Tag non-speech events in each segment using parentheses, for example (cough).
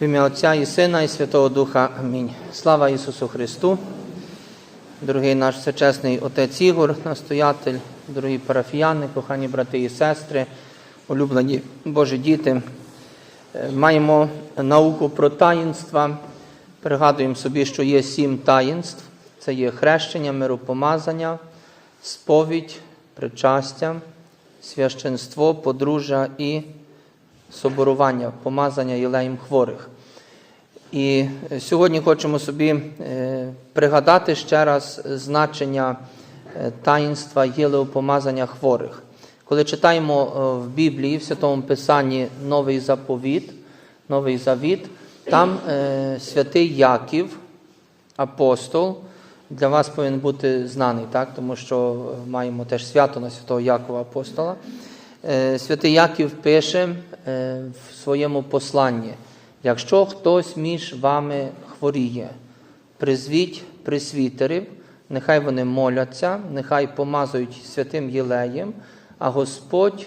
В ім'я Отця і Сина, і Святого Духа. Амінь. Слава Ісусу Христу. Дорогий наш всечесний отець Ігор, настоятель, дорогі парафіяни, кохані брати і сестри, улюблені Божі діти. Маємо науку про таїнства. Пригадуємо собі, що є сім таїнств. Це є хрещення, миропомазання, сповідь, причастя, священство, подружжя і соборування, помазання єлеєм хворих. І сьогодні хочемо собі е, пригадати ще раз значення е, таїнства єлеопомазання хворих. Коли читаємо е, в Біблії, в Святому Писанні Новий заповіт, Новий Завіт, там е, святий Яків, апостол, для вас повинен бути знаний, так? тому що маємо теж свято на святого Якова апостола. Е, Святий Яків пише е, в своєму посланні: якщо хтось між вами хворіє, призвіть присвітерів, нехай вони моляться, нехай помазують святим єлеєм, а Господь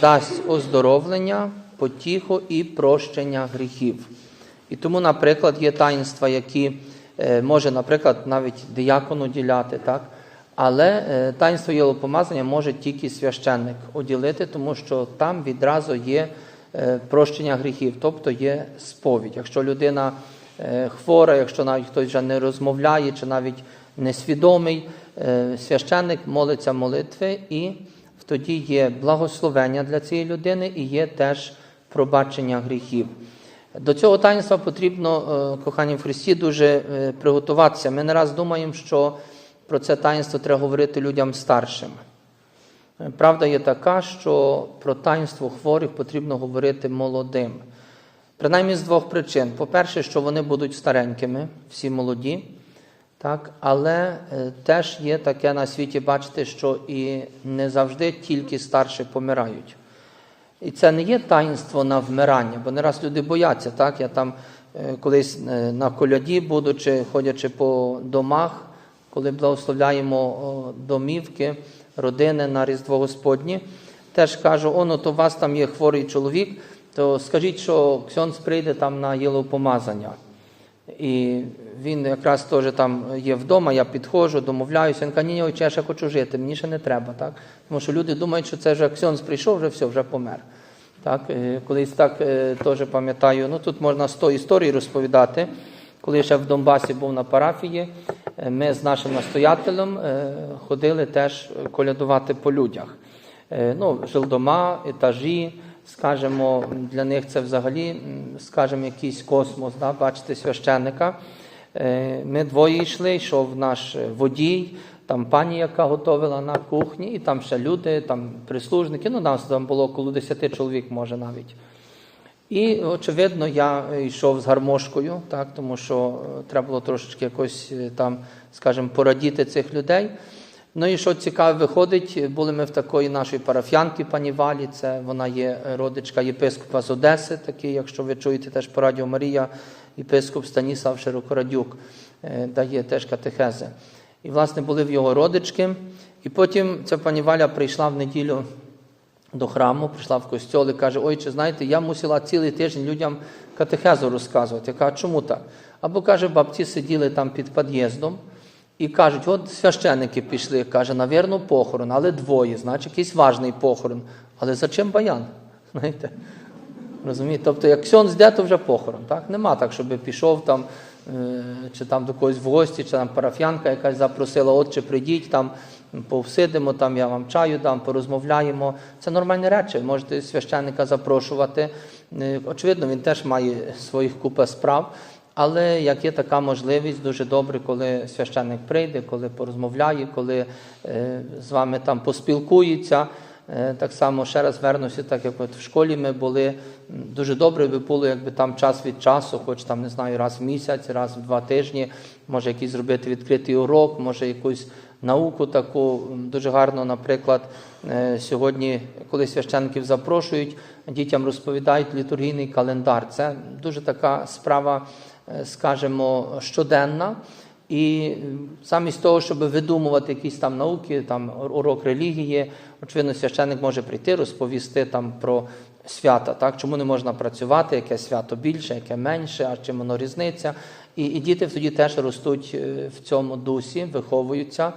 дасть оздоровлення, потіху і прощення гріхів. І тому, наприклад, є таїнства, які е, може, наприклад, навіть диякон уділяти, так? Але е, таїнство єлопомазання може тільки священник уділити, тому що там відразу є е, прощення гріхів, тобто є сповідь. Якщо людина е, хвора, якщо навіть хтось вже не розмовляє, чи навіть несвідомий, священник молиться молитви, і тоді є благословення для цієї людини і є теж пробачення гріхів. До цього таїнства потрібно, кохані в Христі, дуже приготуватися. Ми не раз думаємо, що про це таїнство треба говорити людям старшим. Правда є така, що про таїнство хворих потрібно говорити молодим. Принаймні з двох причин. По-перше, що вони будуть старенькими, всі молоді, так? але е, теж є таке на світі, бачите, що і не завжди тільки старші помирають. І це не є таїнство на вмирання, бо не раз люди бояться. Так? Я там е, колись е, на коляді, будучи, ходячи по домах, коли благословляємо домівки, родини на Різдво Господнє, теж кажу, оно, то у вас там є хворий чоловік, то скажіть, що Ксьонс прийде там на єлопомазання. І він якраз теж там є вдома, я підходжу, домовляюся. Він каже, ні, ні, я ще хочу жити, мені ще не треба. Так? Тому що люди думають, що це вже Ксьонс прийшов, вже все, вже помер. Так? е, Колись так е, теж пам'ятаю, ну тут можна 100 історій розповідати. Коли я ще в Донбасі був на парафії, ми з нашим настоятелем е, ходили теж колядувати по людях. Е, Ну, жилдома, етажі, скажімо, для них це взагалі, скажімо, якийсь космос, да? бачите, священника. Е, Ми двоє йшли, йшов наш водій, там пані, яка готувала на кухні, і там ще люди, там прислужники. Ну, нас там було коло 10 чоловік, може навіть. І, очевидно, я йшов з гармошкою, так, тому що е, треба було трошечки якось е, там, скажімо, порадіти цих людей. Ну і що цікаве виходить, були ми в такої нашої парафіянки пані Валі, це вона є родичка єпископа з Одеси, такий, якщо ви чуєте теж по радіо Марія, єпископ Станіслав Широкорадюк е, дає теж катехези. І, власне, були в його родички. І потім ця пані Валя прийшла в неділю до храму, прийшла в костьол і каже, ой, чи знаєте, я мусила цілий тиждень людям катехезу розказувати. Я кажу, чому так? Або каже, бабці сиділи там під під'їздом і кажуть, от священники пішли, каже, навірно, похорон, але двоє, значить, якийсь важний похорон. Але за чим баян? (laughs) Знаєте? Розумієте? Тобто, як ксьон йде, то вже похорон. Так? Нема так, щоб пішов там, е, чи там до когось в гості, чи там парафіянка якась запросила, отче, прийдіть там, повсидимо, там я вам чаю дам, порозмовляємо. Це нормальні речі. Можете священника запрошувати. Е, Очевидно, він теж має своїх купа справ. Але як є така можливість, дуже добре, коли священник прийде, коли порозмовляє, коли е, з вами там поспілкується. Е, Так само ще раз вернуся, так як от в школі ми були, дуже добре би було, якби там час від часу, хоч там не знаю, раз в місяць, раз в два тижні, може якийсь зробити відкритий урок, може якусь науку таку. Дуже гарно, наприклад, е, сьогодні, коли священників запрошують, дітям розповідають літургійний календар. Це дуже така справа, е, скажімо, щоденна. І замість того, щоб видумувати якісь там науки, там урок релігії, очевидно, священник може прийти, розповісти там про свята. Так? Чому не можна працювати, яке свято більше, яке менше, а чим воно різниця. І, і діти тоді теж ростуть е, в цьому дусі, виховуються.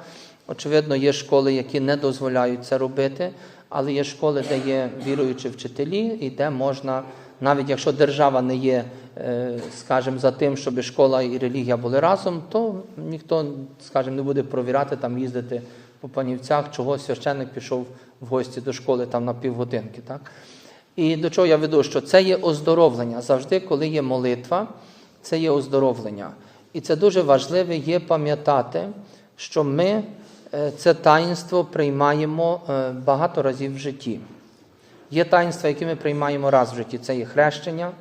Очевидно, є школи, які не дозволяють це робити, але є школи, де є віруючі вчителі, і де можна, навіть якщо держава не є, е, скажімо, за тим, щоб школа і релігія були разом, то ніхто, скажімо, не буде провіряти там їздити по панівцях, чого священник пішов в гості до школи там на півгодинки. Так? І до чого я веду, що це є оздоровлення. Завжди, коли є молитва, це є оздоровлення. І це дуже важливо є пам'ятати, що ми е, це таїнство приймаємо е, багато разів в житті. Є таїнства, які ми приймаємо раз в житті. Це є хрещення,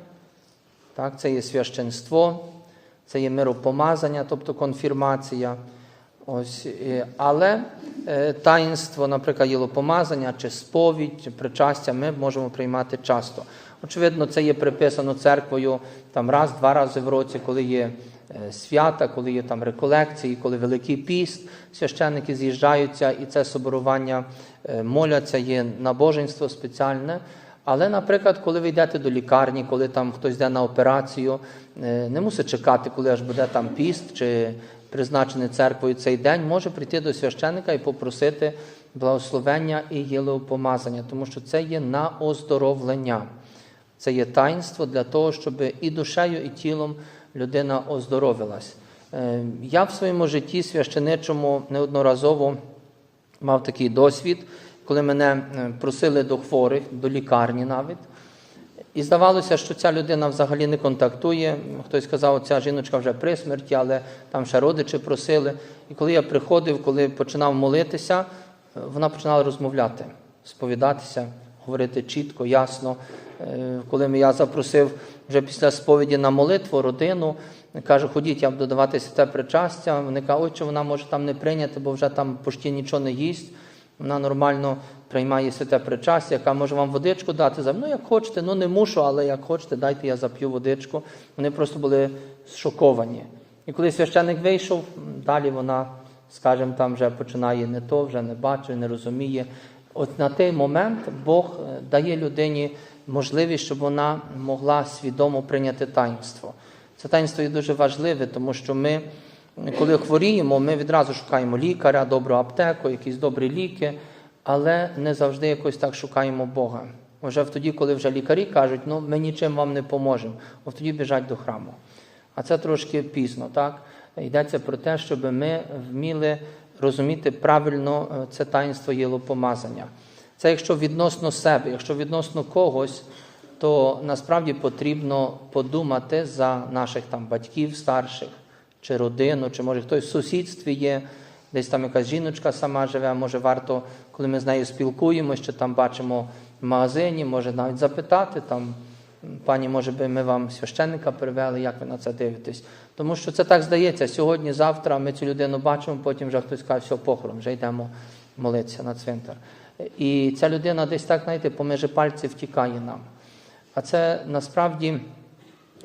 так, це є священство, це є миропомазання, тобто конфірмація. Ось, але е, таїнство, наприклад, єлопомазання, чи сповідь, чи причастя ми можемо приймати часто. Очевидно, це є приписано церквою там раз-два рази в році, коли є свята, коли є там реколекції, коли Великий піст, священники з'їжджаються, і це соборування е, моляться, є набоженство спеціальне. Але, наприклад, коли ви йдете до лікарні, коли там хтось йде на операцію, е, не мусить чекати, коли аж буде там піст чи призначений церквою цей день, може прийти до священника і попросити благословення і єлеопомазання, тому що це є на оздоровлення. Це є таїнство для того, щоб і душею, і тілом людина оздоровилась. Е, Я в своєму житті священичому неодноразово мав такий досвід, коли мене е, просили до хворих, до лікарні навіть. І здавалося, що ця людина взагалі не контактує. Хтось сказав, ця жіночка вже при смерті, але там ще родичі просили. І коли я приходив, коли починав молитися, е, вона починала розмовляти, сповідатися, говорити чітко, ясно. Коли я запросив вже після сповіді на молитву родину, каже, ходіть, я буду давати святе причастя. Вони кажуть, ой, чи вона може там не прийняти, бо вже там почти нічого не їсть. Вона нормально приймає святе причастя, яка може вам водичку дати. Ну, як хочете, ну не мушу, але як хочете, дайте я зап'ю водичку. Вони просто були шоковані. І коли священник вийшов, далі вона, скажімо, там вже починає не то, вже не бачить, не розуміє. От на той момент Бог е, дає людині можливість, щоб вона могла свідомо прийняти таїнство. Це таїнство є дуже важливе, тому що ми, коли хворіємо, ми відразу шукаємо лікаря, добру аптеку, якісь добрі ліки, але не завжди якось так шукаємо Бога. Вже тоді, коли вже лікарі кажуть, ну ми нічим вам не поможемо, от тоді біжать до храму. А це трошки пізно, так? Йдеться про те, щоб ми вміли розуміти правильно е, це таїнство єлопомазання. Це якщо відносно себе, якщо відносно когось, то насправді потрібно подумати за наших там батьків старших, чи родину, чи може хтось в сусідстві є, десь там якась жіночка сама живе, може варто, коли ми з нею спілкуємося, чи там бачимо в магазині, може навіть запитати там. Пані, може би ми вам священника привели, як ви на це дивитесь? Тому що це так здається. Сьогодні, завтра ми цю людину бачимо, потім вже хтось каже, все, похорон, вже йдемо молитися на цвинтар. І ця людина десь так, знаєте, поміж пальців втікає нам. А це насправді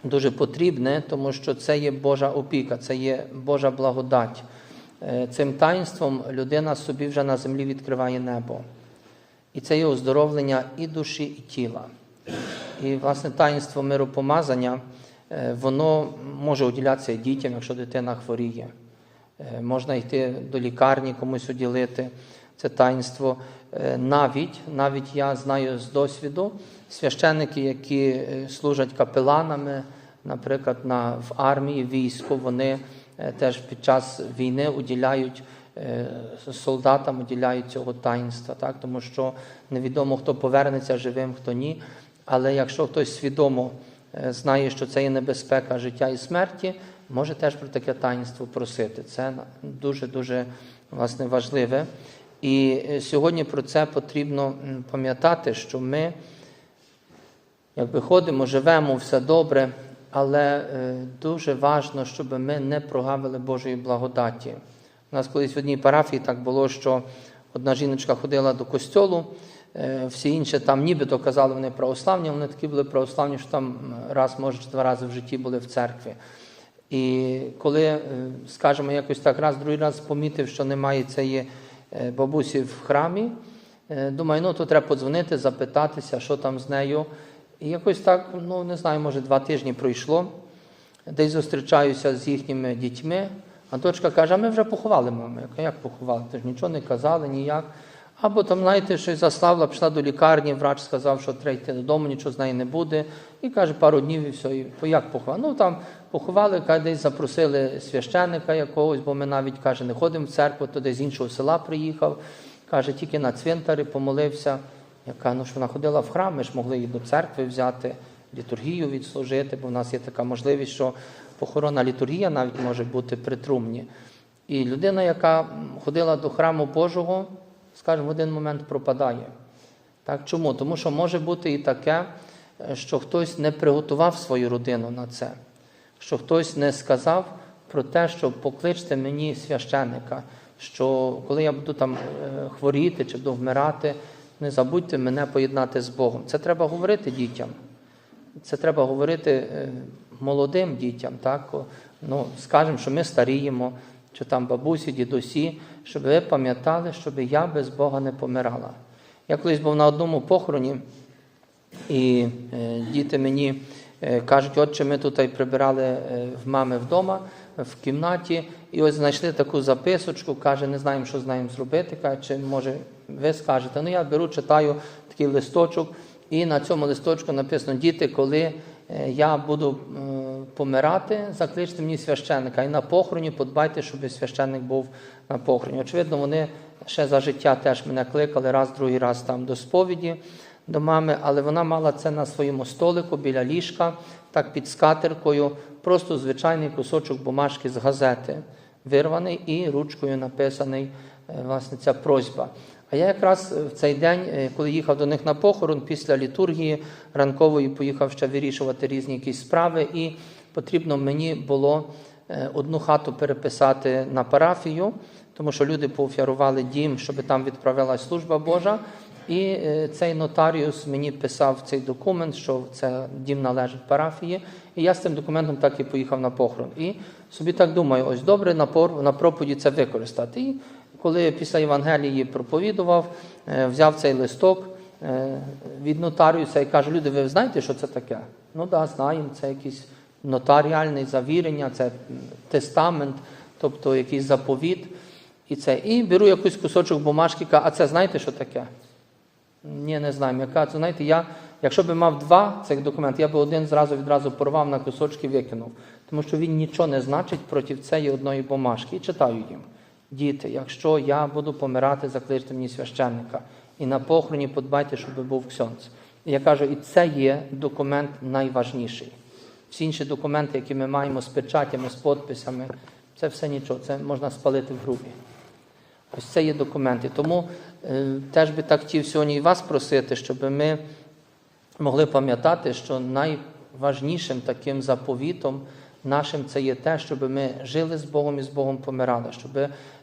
дуже потрібне, тому що це є Божа опіка, це є Божа благодать. Е, Цим таїнством людина собі вже на землі відкриває небо. І це є оздоровлення і душі, і тіла. І, власне, таїнство миропомазання, е, воно може уділятися дітям, якщо дитина хворіє. Е, Можна йти до лікарні, комусь уділити це таїнство. Е, Навіть, навіть я знаю з досвіду священники, які е, служать капеланами, наприклад, на, в армії, війську, вони е, теж під час війни уділяють солдатам уділяють цього таїнства, так? тому що невідомо, хто повернеться живим, хто ні. Але якщо хтось свідомо знає, що це є небезпека життя і смерті, може теж про таке таїнство просити. Це дуже-дуже власне, важливе. І е, сьогодні про це потрібно пам'ятати, що ми якби ходимо, живемо, все добре, але е, дуже важливо, щоб ми не прогавили Божої благодаті. У нас колись в одній парафії так було, що одна жіночка ходила до костьолу, е, всі інші там нібито казали, вони православні, вони такі були православні, що там раз, може, два рази в житті були в церкві. І коли, скажімо, якось так раз, другий раз помітив, що немає цієї бабусі в храмі, Е, Думаю, ну то треба подзвонити, запитатися, що там з нею. І якось так, ну не знаю, може два тижні пройшло. Десь зустрічаюся з їхніми дітьми, а дочка каже, а ми вже поховали маму. Я кажу, як поховали? Ти ж нічого не казали, ніяк. Або там, знаєте, щось заславила, пішла до лікарні, врач сказав, що треба йти додому, нічого з неї не буде. І каже, пару днів і все. І як поховали? Ну там поховали, десь запросили священника якогось, бо ми навіть каже, не ходимо в церкву, то десь з іншого села приїхав. Каже, тільки на цвинтарі помолився. Я кажу, ну що вона ходила в храм, ми ж могли її до церкви взяти, літургію відслужити, бо в нас є така можливість, що похоронна літургія навіть може бути при трумні. І людина, яка ходила до храму Божого, скажімо, в один момент пропадає. Так, чому? Тому що може бути і таке, е, що хтось не приготував свою родину на це, що хтось не сказав про те, що покличте мені священника, що коли я буду там е, хворіти чи буду вмирати, не забудьте мене поєднати з Богом. Це треба говорити дітям. Це треба говорити е, молодим дітям, так? Ну, скажемо, що ми старіємо, чи там бабусі, дідусі, щоб ви пам'ятали, щоб я без Бога не помирала. Я колись був на одному похороні, і е, діти мені кажуть, отче, ми тут прибирали е, в мами вдома, в кімнаті, і ось знайшли таку записочку, каже, не знаємо, що з нею зробити. Каже, чи може ви скажете. Ну я беру, читаю такий листочок, і на цьому листочку написано: діти, коли е, я буду е, помирати, закличте мені священника. І на похороні подбайте, щоб священник був на похороні. Очевидно, вони ще за життя теж мене кликали раз, другий раз там до сповіді до мами, але вона мала це на своєму столику біля ліжка, так під скатеркою, просто звичайний кусочок бумажки з газети, вирваний і ручкою написаний е, власне ця просьба. А я якраз в цей день, е, коли їхав до них на похорон, після літургії ранкової поїхав ще вирішувати різні якісь справи, і потрібно мені було е, одну хату переписати на парафію, тому що люди поофярували дім, щоб там відправилась служба Божа. І е, цей нотаріус мені писав цей документ, що це дім належить парафії. І я з цим документом так і поїхав на похорон. І собі так думаю, ось добре на проповіді це використати. І коли після Євангелії проповідував, е, взяв цей листок е, від нотаріуса і каже: люди, ви знаєте, що це таке? Ну так, да, знаємо, це якийсь нотаріальне завірення, це тестамент, тобто якийсь заповіт. І це. І беру якийсь кусочок бумажки, а це знаєте, що таке? Ні, не знаю. Яка це знаєте, я, якщо б мав два цих документи, я б один зразу відразу порвав на кусочки викинув. Тому що він нічого не значить проти цієї одної бумажки. І читаю їм. Діти, якщо я буду помирати, закличте мені священника. І на похороні подбайте, щоб був ксьонц. І я кажу, і це є документ найважніший. Всі інші документи, які ми маємо з печатями, з подписами, це все нічого, це можна спалити в грубі. Ось це є документи. Тому теж би так хотів сьогодні і вас просити, щоб ми могли пам'ятати, що найважнішим таким заповітом нашим це є те, щоб ми жили з Богом і з Богом помирали, щоб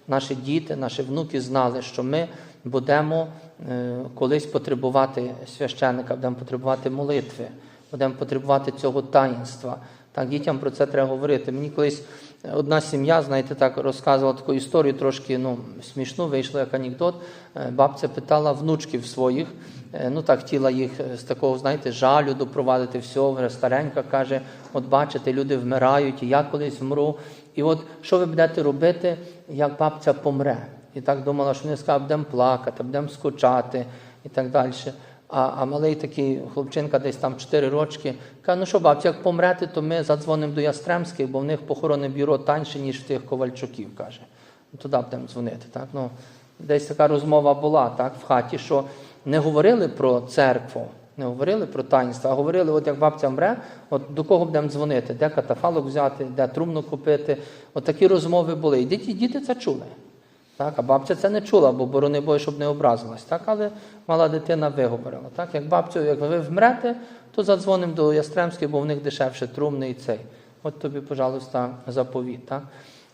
наші діти, наші внуки знали, що ми будемо е, колись потребувати священника, будемо потребувати молитви, будемо потребувати цього таїнства. Так, дітям про це треба говорити. Мені колись одна сім'я, знаєте, так розказувала таку історію, трошки ну, смішну, вийшло як анекдот. Е, Бабця питала внучків своїх, е, ну так хотіла їх е, з такого, знаєте, жалю допровадити все, вже старенька каже: от бачите, люди вмирають, і я колись вмру. І от що ви будете робити, як бабця помре? І так думала, що вони скажуть, будемо плакати, будемо скучати і так далі. А, а малий такий хлопчинка, десь там 4 рочки, каже, ну що, бабця, як помрете, то ми задзвонимо до Ястремських, бо в них похоронне бюро таньше, ніж в тих ковальчуків, каже. Ну, Туди будемо дзвонити. Так? Ну, десь така розмова була так, в хаті, що не говорили про церкву, не говорили про таїнство, а говорили, от як бабця мре, от до кого будемо дзвонити, де катафалок взяти, де трумну купити. От такі розмови були. І діти, діти це чули. Так, а бабця це не чула, бо борони бой, щоб не образилась. Так, але мала дитина виговорила. Так, як бабцю, як ви вмрете, то задзвонимо до Ястремських, бо в них дешевше трумний і цей. От тобі, пожалуйста, заповіт.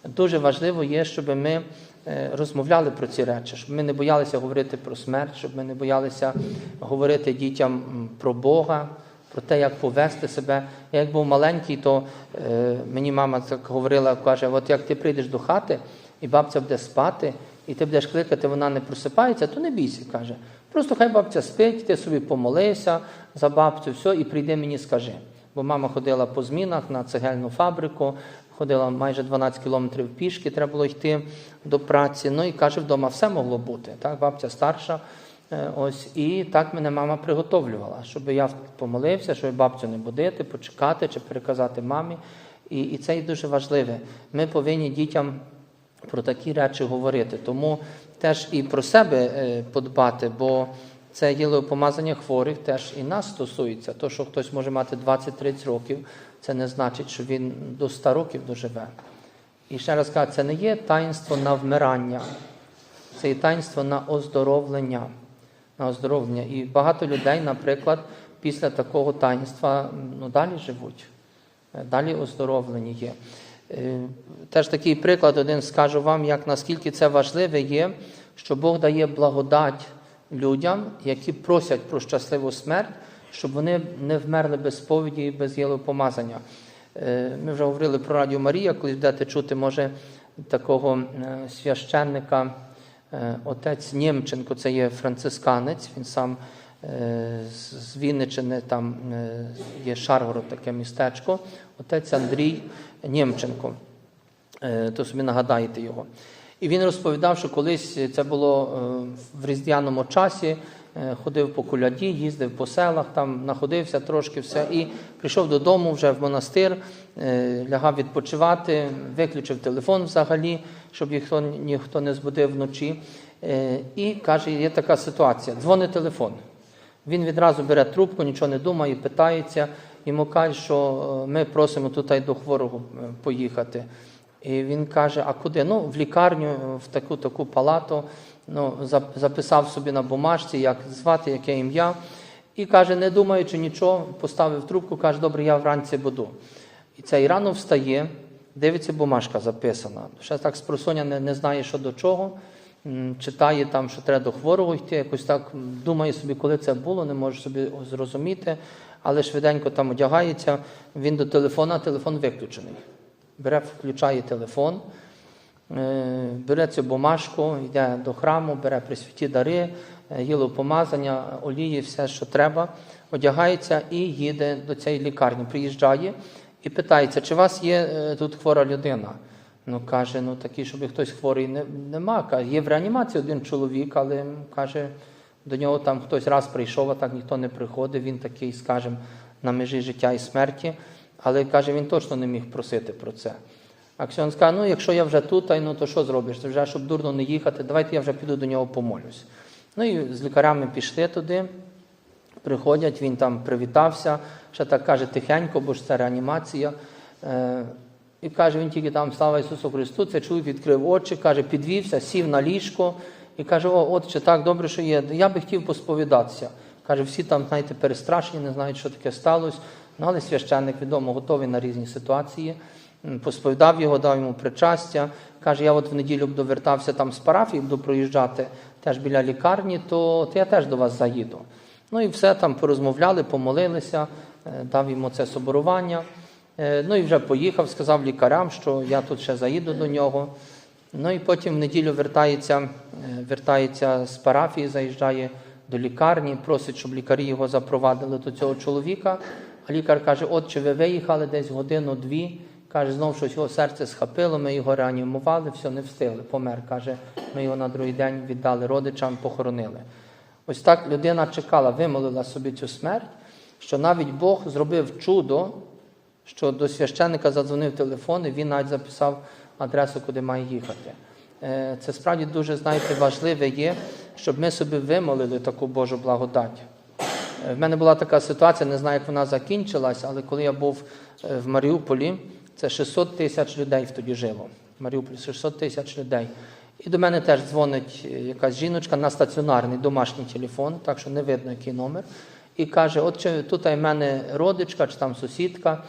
Дуже важливо є, щоб ми е, розмовляли про ці речі, щоб ми не боялися говорити про смерть, щоб ми не боялися говорити дітям про Бога, про те, як повести себе. Я як був маленький, то е, мені мама так говорила, каже: от як ти прийдеш до хати, і бабця буде спати, і ти будеш кликати, вона не просипається, то не бійся, каже. Просто хай бабця спить, ти собі помолися за бабцю, все, і прийди мені скажи. Бо мама ходила по змінах на цегельну фабрику, ходила майже 12 кілометрів пішки, треба було йти до праці. Ну і каже, вдома все могло бути. Так, бабця старша. Е, Ось і так мене мама приготовлювала, щоб я помолився, щоб бабцю не будити, почекати чи переказати мамі. І, і це дуже важливе. Ми повинні дітям про такі речі говорити. Тому теж і про себе е, подбати, бо це єлеопомазання хворих теж і нас стосується. То, що хтось може мати 20-30 років, це не значить, що він до 100 років доживе. І ще раз кажу, це не є таїнство на вмирання, це є таїнство на оздоровлення. На оздоровлення. І багато людей, наприклад, після такого таїнства ну, далі живуть, е, далі оздоровлені є. Е, Теж такий приклад один скажу вам, як наскільки це важливе є, що Бог дає благодать людям, які просять про щасливу смерть, щоб вони не вмерли без сповіді і без єлопомазання. Е, Ми вже говорили про Радіо Марія, коли будете чути, може, такого е, священника, отець Нємченко, це є францисканець, він сам з з Вінничини, там е, є Шаргород, таке містечко, отець Андрій Нємченко. Е, то собі нагадаєте його. І він розповідав, що колись це було е, в різдвяному часі, е, ходив по куляді, їздив по селах, там знаходився трошки все, і прийшов додому вже в монастир, е, лягав відпочивати, виключив телефон взагалі, щоб ніхто, ніхто не збудив вночі. Е, І каже, є така ситуація: дзвонить телефон. Він відразу бере трубку, нічого не думає, питається. Йому кажуть, що е, ми просимо тут до хворого е, поїхати. І він каже: а куди? Ну, в лікарню, е, в таку таку палату. Ну, записав собі на бумажці, як звати, яке ім'я. І каже, не думаючи нічого, поставив трубку, каже, добре, я вранці буду. І цей рано встає, дивиться, бумажка записана. Ще так спросоння не, не знає, що до чого. Читає там, що треба до хворого йти, якось так думає собі, коли це було, не може собі зрозуміти, але швиденько там одягається, він до телефона, телефон виключений. Бере, включає телефон, е, бере цю бумажку, йде до храму, бере присвяті дари, е, єлопомазання, олії, все, що треба, одягається і їде до цієї лікарні. Приїжджає і питається, чи у вас є е, тут хвора людина? Ну, каже, ну такий, щоб хтось хворий не, нема. Є в реанімації один чоловік, але каже, до нього там хтось раз прийшов, а так ніхто не приходив. Він такий, скажімо, на межі життя і смерті. Але каже, він точно не міг просити про це. А Ксьон каже, ну якщо я вже тут, ну то що зробиш? Ти вже, щоб дурно не їхати, давайте я вже піду до нього помолюсь. Ну і з лікарями пішли туди, приходять, він там привітався, ще так каже тихенько, бо ж це реанімація. І каже, він тільки там, слава Ісусу Христу, це чоловік відкрив очі, каже, підвівся, сів на ліжко і каже, о, отче, так добре, що є. Я би хотів посповідатися. Каже, всі там, знаєте, перестрашені, не знають, що таке сталося. Ну, але священник, відомо, готовий на різні ситуації. Посповідав його, дав йому причастя. Каже, я от в неділю буду вертався там з парафії, буду проїжджати теж біля лікарні, то, то я теж до вас заїду. Ну і все там порозмовляли, помолилися, дав йому це соборування. Е, Ну і вже поїхав, сказав лікарям, що я тут ще заїду до нього. Ну і потім в неділю вертається, е, вертається з парафії, заїжджає до лікарні, просить, щоб лікарі його запровадили до цього чоловіка. А лікар каже: от чи ви виїхали десь годину-дві. Каже, знов щось його серце схопило, ми його реанімували, все, не встигли, помер. Каже, ми його на другий день віддали родичам, похоронили. Ось так людина чекала, вимолила собі цю смерть, що навіть Бог зробив чудо, що до священника задзвонив телефон, і він навіть записав адресу, куди має їхати. Е, Це справді дуже, знаєте, важливе є, щоб ми собі вимолили таку Божу благодать. Е, В мене була така ситуація, не знаю, як вона закінчилась, але коли я був е, в Маріуполі, це 600 тисяч людей тоді жило. В Маріуполі 600 тисяч людей. І до мене теж дзвонить якась жіночка на стаціонарний домашній телефон, так що не видно, який номер. І каже: от чи тут в мене родичка чи там сусідка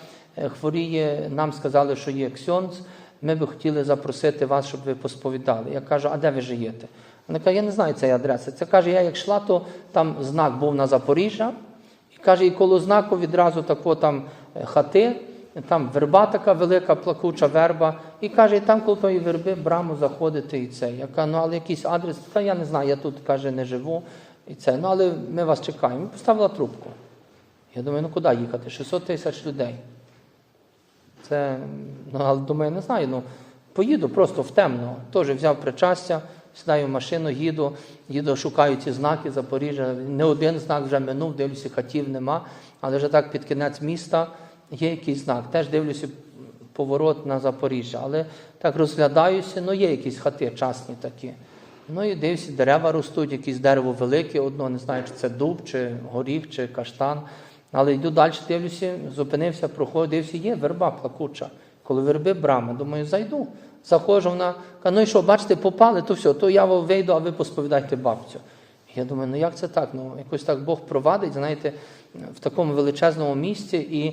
хворіє, нам сказали, що є ксьонц, ми би хотіли запросити вас, щоб ви посповідали. Я кажу, а де ви живете? Вона каже, я не знаю цієї адреси. Це каже, я як йшла, то там знак був на Запоріжжя, і каже, і коло знаку відразу тако там е, хати, там верба така велика, плакуча верба. І каже, і там коло тої верби браму заходити і це. Я кажу, ну але якийсь адрес, та я не знаю, я тут каже, не живу. І це, ну але ми вас чекаємо. Поставила трубку. Я думаю, ну куди їхати? 600 тисяч людей. Це, ну, але думаю, не знаю. Ну, поїду просто в темно. Теж взяв причастя, сідаю в машину, їду, їду, шукаю ці знаки Запоріжжя. Не один знак вже минув, дивлюся, хатів нема. Але вже так під кінець міста є якийсь знак. Теж дивлюся поворот на Запоріжжя. Але так розглядаюся, ну є якісь хати частні такі. Ну і дивлюся, дерева ростуть, якесь дерево велике, одно, не знаю, чи це дуб, чи горіх, чи каштан. Але йду далі, дивлюся, зупинився, проходив, дивлюся, є верба плакуча. Коли верби брама, думаю, зайду. Заходжу, вона каже, ну і що, бачите, попали, то все, то я вийду, а ви посповідайте бабцю. Я думаю, ну як це так? Ну, якось так Бог провадить, знаєте, в такому величезному місці, і,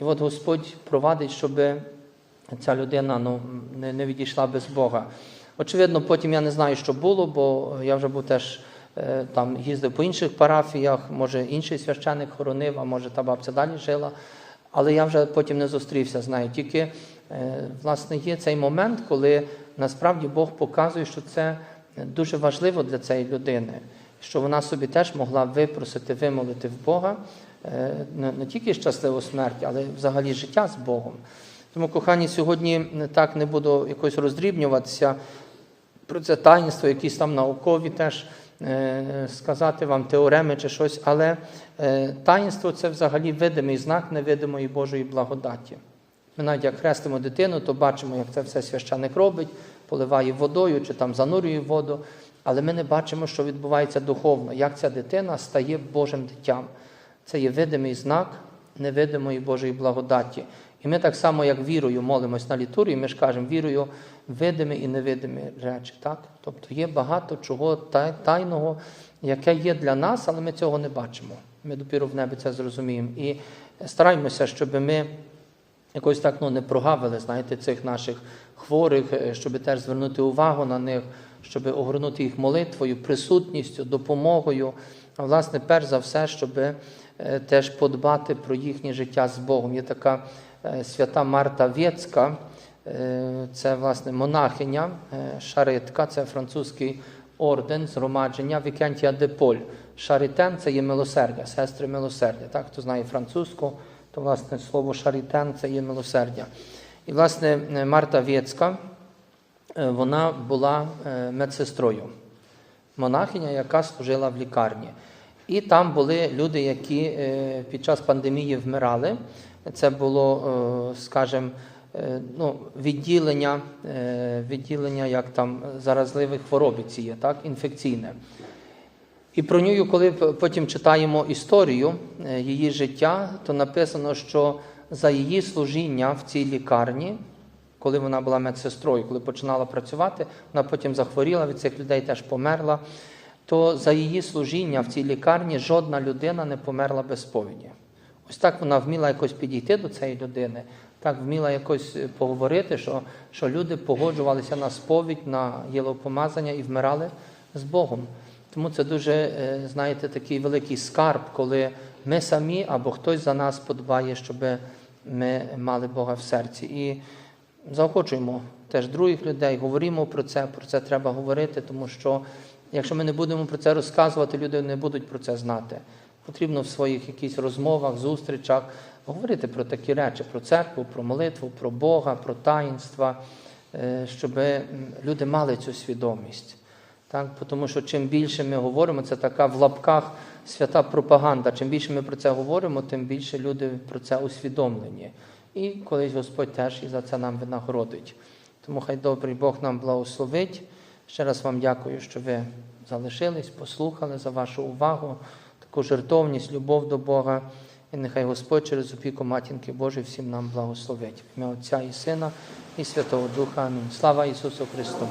і от Господь провадить, щоб ця людина ну, не, не відійшла без Бога. Очевидно, потім я не знаю, що було, бо я вже був теж там їздив по інших парафіях, може інший священик хоронив, а може та бабця далі жила. Але я вже потім не зустрівся з нею. Тільки, е, власне, є цей момент, коли насправді Бог показує, що це дуже важливо для цієї людини, що вона собі теж могла випросити, вимолити в Бога е, не, тільки щасливу смерть, але взагалі життя з Богом. Тому, кохані, сьогодні так не буду якось роздрібнюватися про це таїнство, якісь там наукові теж е, сказати вам теореми чи щось, але е, таїнство це взагалі видимий знак невидимої Божої благодаті. Ми навіть як хрестимо дитину, то бачимо, як це все священик робить, поливає водою чи там занурює воду, але ми не бачимо, що відбувається духовно, як ця дитина стає Божим дитям. Це є видимий знак невидимої Божої благодаті. І ми так само, як вірою, молимось на літургії, ми ж кажемо, вірою видимі і невидимі речі. Так? Тобто є багато чого тайного, яке є для нас, але ми цього не бачимо. Ми допіру в небі це зрозуміємо. І стараємося, щоб ми якось так ну, не прогавили, знаєте, цих наших хворих, щоб теж звернути увагу на них, щоб огорнути їх молитвою, присутністю, допомогою. А власне, перш за все, щоб теж подбати про їхнє життя з Богом. Є така свята Марта Вєцька, це власне монахиня, шаритка, це французький орден згромадження Вікентія де Поль. Шаритен це є милосердя, сестри милосердя. Так, Хто знає французьку, то власне слово шаритен це є милосердя. І, власне, Марта Вєцька, вона була медсестрою, монахиня, яка служила в лікарні. І там були люди, які під час пандемії вмирали. Це було, скажімо, ну, відділення, відділення як там заразливих хвороб ці є, так, інфекційне. І про нього, коли потім читаємо історію її життя, то написано, що за її служіння в цій лікарні, коли вона була медсестрою, коли починала працювати, вона потім захворіла від цих людей, теж померла, то за її служіння в цій лікарні жодна людина не померла без сповіді. Ось так вона вміла якось підійти до цієї людини, так вміла якось поговорити, що що люди погоджувалися на сповідь, на єлопомазання і вмирали з Богом. Тому це дуже, знаєте, такий великий скарб, коли ми самі або хтось за нас подбає, щоб ми мали Бога в серці. І заохочуємо теж других людей, говоримо про це, про це треба говорити, тому що якщо ми не будемо про це розказувати, люди не будуть про це знати. Потрібно в своїх якісь розмовах, зустрічах говорити про такі речі, про церкву, про молитву, про Бога, про таїнства, щоб люди мали цю свідомість. Так? Тому що чим більше ми говоримо, це така в лапках свята пропаганда. Чим більше ми про це говоримо, тим більше люди про це усвідомлені. І колись Господь теж і за це нам винагородить. Тому хай добрий Бог нам благословить. Ще раз вам дякую, що ви залишились, послухали за вашу увагу, таку жертовність, любов до Бога. І нехай Господь через опіку Матінки Божої всім нам благословить. В ім'я Отця і Сина, і Святого Духа. Амінь. Слава Ісусу Христу!